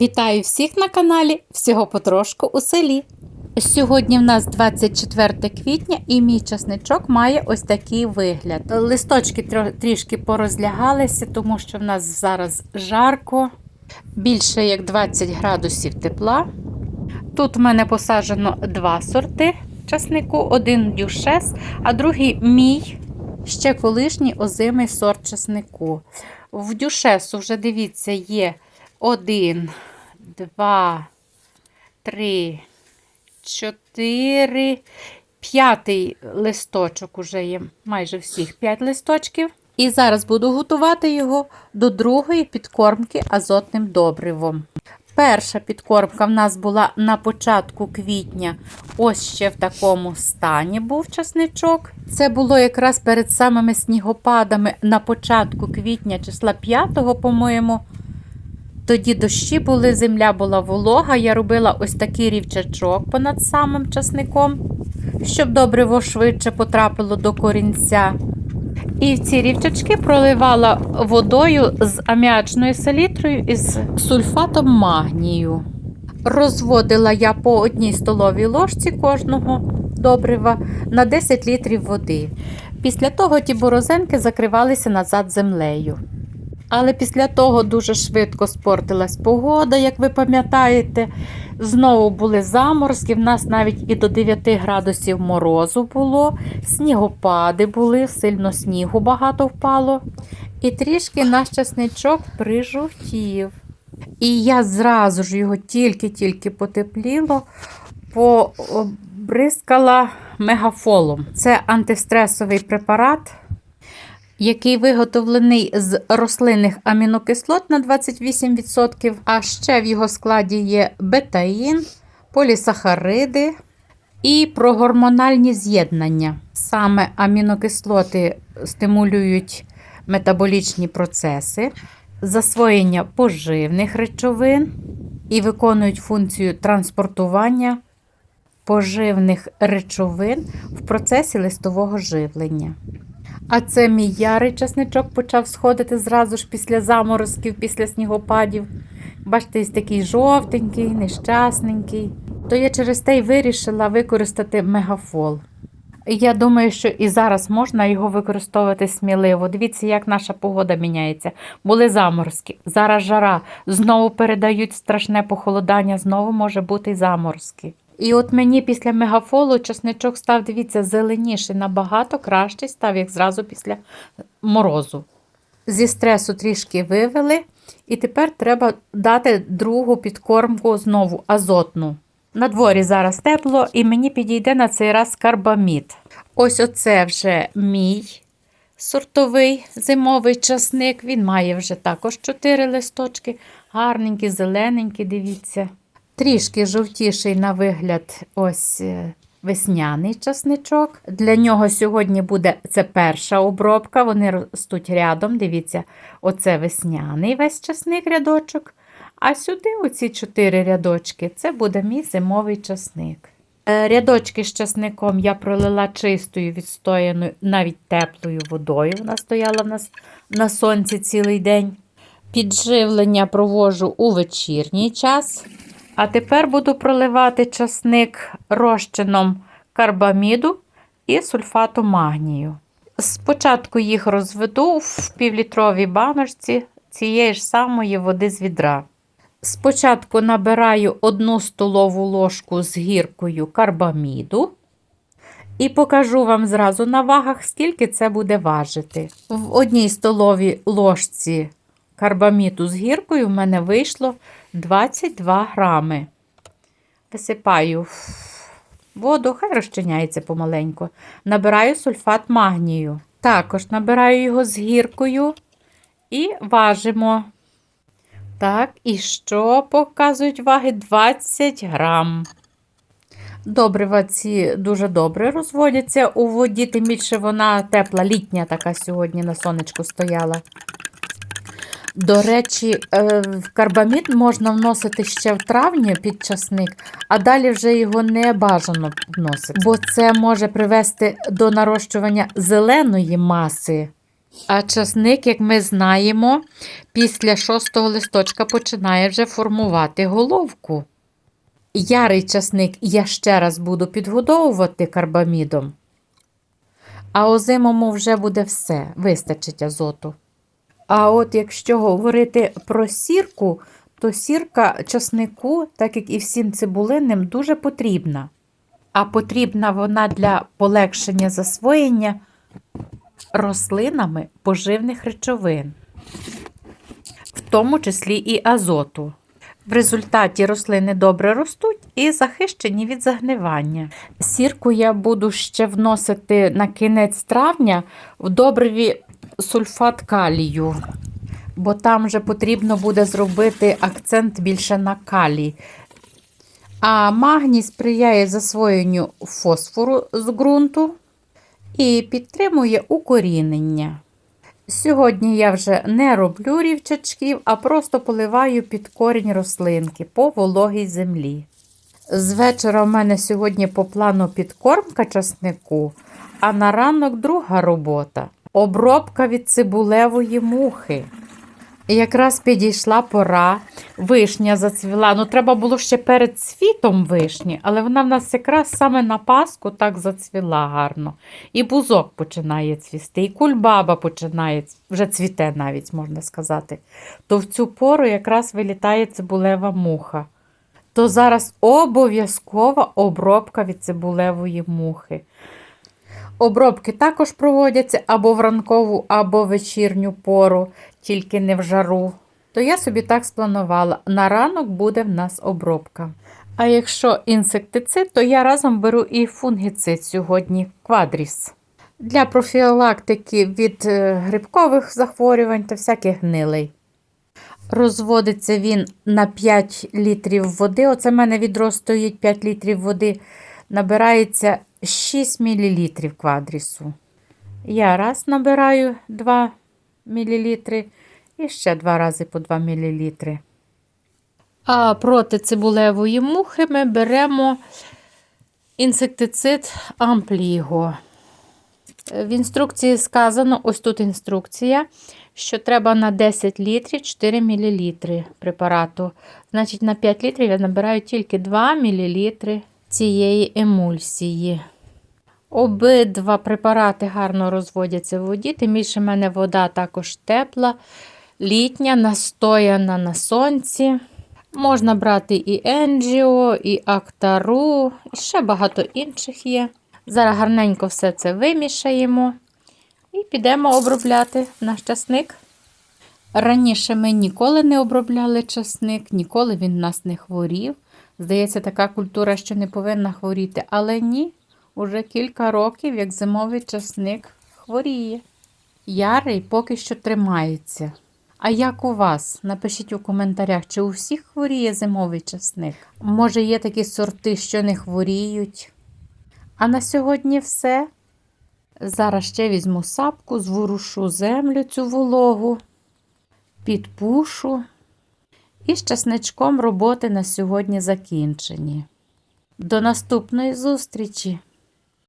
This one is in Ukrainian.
Вітаю всіх на каналі Всього потрошку у селі. Сьогодні в нас 24 квітня і мій часничок має ось такий вигляд. Листочки трішки порозлягалися, тому що в нас зараз жарко, більше як 20 градусів тепла. Тут в мене посаджено два сорти часнику: один дюшес, а другий мій ще колишній озимий сорт часнику. В дюшесу вже дивіться, є один, два, три, чотири, п'ятий листочок уже є майже всіх п'ять листочків. І зараз буду готувати його до другої підкормки азотним добривом. Перша підкормка в нас була на початку квітня. Ось ще в такому стані був часничок. Це було якраз перед самими снігопадами на початку квітня, числа 5, по-моєму. Тоді дощі були, земля була волога. Я робила ось такий рівчачок понад самим часником, щоб добриво швидше потрапило до корінця. І в ці рівчачки проливала водою з аміачною селітрою і з сульфатом магнію. Розводила я по одній столовій ложці кожного добрива на 10 літрів води. Після того ті борозенки закривалися назад землею. Але після того дуже швидко спортилась погода, як ви пам'ятаєте. Знову були заморозки, в нас навіть і до 9 градусів морозу було, снігопади були, сильно снігу багато впало. І трішки наш часничок прижовтів. І я зразу ж його тільки-тільки потепліло, побризкала мегафолом. Це антистресовий препарат який виготовлений з рослинних амінокислот на 28%, а ще в його складі є бетаїн, полісахариди і прогормональні з'єднання. Саме амінокислоти стимулюють метаболічні процеси, засвоєння поживних речовин і виконують функцію транспортування поживних речовин в процесі листового живлення. А це мій ярий часничок почав сходити зразу ж після заморозків, після снігопадів. Бачите, ось такий жовтенький, нещасненький. То я через те й вирішила використати мегафол. Я думаю, що і зараз можна його використовувати сміливо. Дивіться, як наша погода міняється. Були заморозки, зараз жара, знову передають страшне похолодання, знову може бути заморозки. І от мені після мегафолу часничок став, дивіться, зеленіший, набагато кращий став, як зразу після морозу. Зі стресу трішки вивели, і тепер треба дати другу підкормку знову азотну. На дворі зараз тепло, і мені підійде на цей раз карбамід. Ось оце вже мій сортовий зимовий часник. Він має вже також 4 листочки, гарненький, зелененький, дивіться. Трішки жовтіший на вигляд ось е, весняний часничок. Для нього сьогодні буде це перша обробка. Вони ростуть рядом. Дивіться, оце весняний весь часник рядочок. А сюди, оці чотири рядочки, це буде мій зимовий часник. Е, Рядочки з часником я пролила чистою, відстояною, навіть теплою водою. Вона стояла в нас на сонці цілий день. Підживлення провожу у вечірній час. А тепер буду проливати часник розчином карбаміду і сульфату магнію. Спочатку їх розведу в півлітровій баночці цієї ж самої води з відра. Спочатку набираю одну столову ложку з гіркою карбаміду. І покажу вам зразу на вагах, скільки це буде важити. В одній столовій ложці карбаміду з гіркою в мене вийшло 22 грами. Висипаю воду, хай розчиняється помаленьку. Набираю сульфат магнію. Також набираю його з гіркою і важимо. Так, і що показують ваги? 20 грам. Добрива ці дуже добре розводяться у воді, тим більше вона тепла, літня така сьогодні на сонечку стояла. До речі, е, в карбамід можна вносити ще в травні під часник, а далі вже його не бажано вносити, бо це може привести до нарощування зеленої маси А часник, як ми знаємо, після шостого листочка починає вже формувати головку. Ярий часник я ще раз буду підгодовувати карбамідом. А озимому вже буде все, вистачить азоту. А от якщо говорити про сірку, то сірка часнику, так як і всім цибулинним, дуже потрібна. А потрібна вона для полегшення засвоєння рослинами поживних речовин, в тому числі і азоту. В результаті рослини добре ростуть і захищені від загнивання. Сірку я буду ще вносити на кінець травня в добриві сульфат калію, бо там вже потрібно буде зробити акцент більше на калій. А магній сприяє засвоєнню фосфору з ґрунту і підтримує укорінення. Сьогодні я вже не роблю рівчачків, а просто поливаю під корінь рослинки по вологій землі. З вечора в мене сьогодні по плану підкормка часнику, а на ранок друга робота обробка від цибулевої мухи. І Якраз підійшла пора, вишня зацвіла. Ну, треба було ще перед цвітом вишні, але вона в нас якраз саме на Пасху так зацвіла гарно. І бузок починає цвісти, і кульбаба починає, вже цвіте навіть, можна сказати. То в цю пору якраз вилітає цибулева муха. То зараз обов'язкова обробка від цибулевої мухи. Обробки також проводяться або в ранкову, або в вечірню пору, тільки не в жару. То я собі так спланувала. На ранок буде в нас обробка. А якщо інсектицид, то я разом беру і фунгіцид сьогодні квадріс. Для профілактики від е, грибкових захворювань та всяких гнилей. Розводиться він на 5 літрів води. Оце в мене відро стоїть 5 літрів води. Набирається 6 мл квадрісу. Я раз набираю 2 мл і ще два рази по 2 мл. А проти цибулевої мухи ми беремо інсектицид Ампліго. В інструкції сказано, ось тут інструкція, що треба на 10 літрів 4 мл препарату. Значить, на 5 літрів я набираю тільки 2 мл цієї емульсії. Обидва препарати гарно розводяться в воді, тим більше в мене вода також тепла, літня, настояна на сонці. Можна брати і Енджіо, і Актару, і ще багато інших є. Зараз гарненько все це вимішаємо і підемо обробляти наш часник. Раніше ми ніколи не обробляли часник, ніколи він нас не хворів. Здається, така культура, що не повинна хворіти, але ні, уже кілька років, як зимовий часник хворіє. Ярий поки що тримається. А як у вас? Напишіть у коментарях, чи у всіх хворіє зимовий часник? Може, є такі сорти, що не хворіють? А на сьогодні все. Зараз ще візьму сапку, зворушу землю цю вологу, підпушу. І з часничком роботи на сьогодні закінчені. До наступної зустрічі!